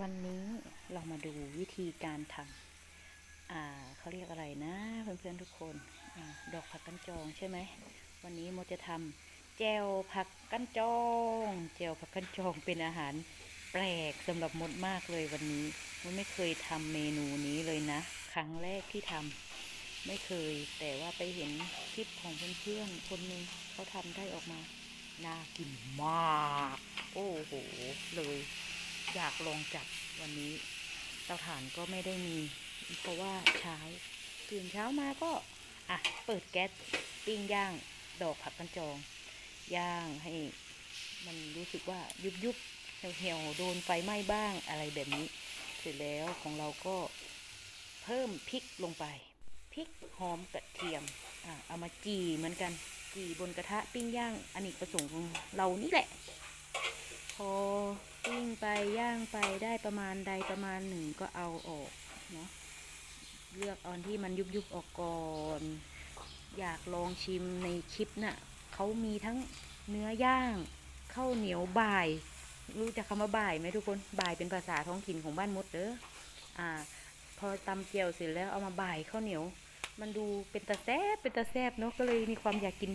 วันนี้เรามาดูวิธีการทำอ่าเขาเรียกอะไรนะเพื่อนๆทุกคนอดอกผักกันจองใช่ไหม วันนี้โมจะทำแจวผักกันจองแจวผักกันจองเป็นอาหารแปลกสำหรับมดมากเลยวันนี้มดไม่เคยทำเมนูนี้เลยนะ ครั้งแรกที่ทำไม่เคย แต่ว่าไปเห็นคลิปของเพื่อนๆคนหนึ่งเขาทำได้ออกมา น่ากินมาก โอ้โหเลย อยากลองจัดวันนี้เตาถ่านก็ไม่ได้มี เพราะว่าเช้าตื่นเช้ามาก็อะเปิดแก๊สปิ้งย่างดอกผักกันจองย่างให้มันรู้สึกว่ายุบยุบเหี่ยวๆโดนไฟไหม้บ้างอะไรแบบนี้ เสร็จแล้วของเราก็เพิ่มพริกลงไปพริกหอมกระเทียมอะเอามาจีเหมือนกันจีบนกระทะปิ้งย่างอเนกประสงค์ของเรานี่แหละ พอ ปิ้งไปย่างไปได้ประมาณใดประมาณหนึ่งก็เอาออกเนาะเลือกเอนที่มันยุบยุบๆออกก่อน อยากลองชิมในคลิปน่ะเขามีทั้งเนื้อย่างข้าวเหนียวบ่าย รู้จักคำว่าบ่ายไหมทุกคนบ่ายเป็นภาษาท้องถิ่นของบ้านมดเด้ออ่า พอตำเจียวเสร็จแล้วเอามาบ่ายข้าวเหนียว มันดูเป็นตาแซบเป็นตาแซบเนาะก็เลยมีความอยากกิน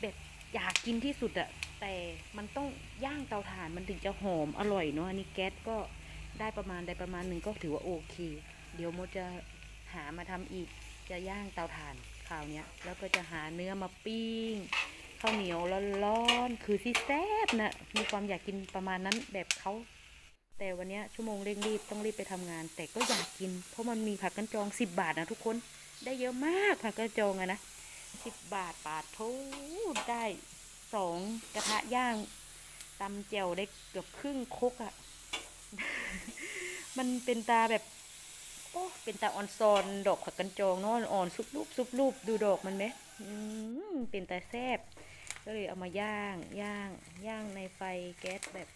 แบบ อยากกินที่สุดอะแต่มันต้องย่างเตาถ่านมันถึงจะหอมอร่อยเนาะอันนี้แก๊สก็ได้ประมาณได้ประมาณหนึ่งก็ถือว่าโอเค เดี๋ยวโมจะหามาทำอีกจะย่างเตาถ่านคราวเนี้ยแล้วก็จะหาเนื้อมาปิ้งข้าวเหนียวร้อนๆคือสิแซ่บนะมีความอยากกินประมาณนั้นแบบเขาแต่วันนี้ชั่วโมงเร่งรีบต้องรีบไปทำงาน แต่ก็อยากกิน เพราะมันมีผักกันจองสิบบาทนะทุกคนได้เยอะมากผักกันจองอะนะ สิบบาทปาดโทได้สองกระทะย่างตำเจียวได้เกือบครึ่งครกอะมันเป็นตาแบบ โอ้เป็นตาออนซอนดอกผักกันจองนาะอ่อนซุบรูปซุบรูปดูดอกมันไหมอืมเป็นตาแซบก็เลยเอามาย่างย่างย่างในไฟแก๊สแบบ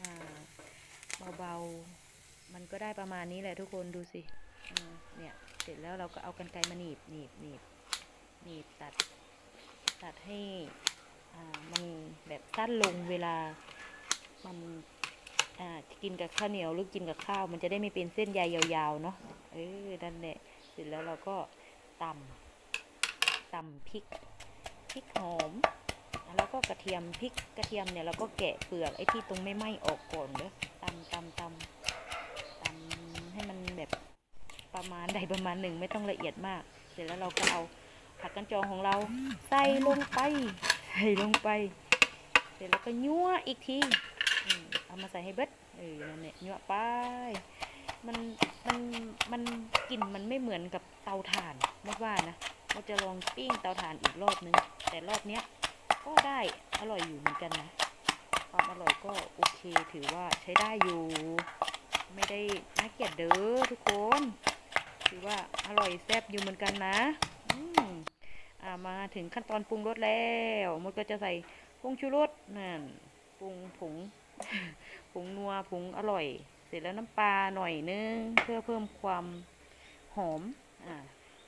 อ่าเบาๆ มันก็ได้ประมาณนี้แหละทุกคนดูสิเนี่ย เสร็จแล้วเราก็เอากันไกรมาหนีบหนีบหนีบ นีบตัดตัดให้มันแบบสั้นลงเวลามันกินกับข้าวเหนียวหรือกินกับข้าว มันจะได้ไม่เป็นเส้นใยยาวๆเนาะเออนั่นแหละเสร็จแล้วเราก็ตำตำพริกพริกหอมแล้วก็กระเทียมพริกกระเทียมเนี่ยเราก็แกะเปลือกไอ้ที่ตรงไม่ไหม้ออกก่อนเด้อตำตำตำตำให้มันแบบประมาณใดประมาณหนึ่งไม่ต้องละเอียดมาก เสร็จแล้วเราก็เอา ผักกันจองของเราใส่ลงไป ใส่ลงไป เสร็จแล้วก็ยั่วอีกทีอืมเอามาใส่ให้เบิดเออนั่นแหละยั่วไป มันมันมันกลิ่นมันไม่เหมือนกับเตาถ่านไม่ว่านะเราจะลองปิ้งเตาถ่านอีกรอบนึง แต่รอบเนี้ยก็ได้อร่อยอยู่เหมือนกันนะความอร่อยก็โอเคถือว่าใช้ได้อยู่ ไม่ได้น่าเกลียดเด้อทุกคน ถือว่าอร่อยแซ่บอยู่เหมือนกันนะอืมอ่า มาถึงขั้นตอนปรุงรสแล้วมดก็จะใส่ผงชูรสนั่นปรุงผงผงนัวผงอร่อย เสร็จแล้วน้ำปลาหน่อยนึง เพื่อเพิ่มความหอมอ่า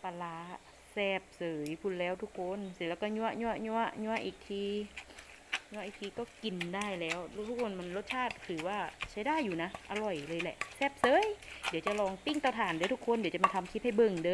ปลาแซบเสยพูดแล้วทุกคน เสร็จแล้วก็ยั่วยั่วยั่วยั่วอีกทียั่วอีกทีก็กินได้แล้วทุกคนมันรสชาติถือว่าใช้ได้อยู่นะ อร่อยเลยแหละ แซ่บเสยเดี๋ยวจะลองปิ้งเตาถ่านเด้อทุกคน เดี๋ยวจะมาทำคลิปให้เบิ่งเด้อ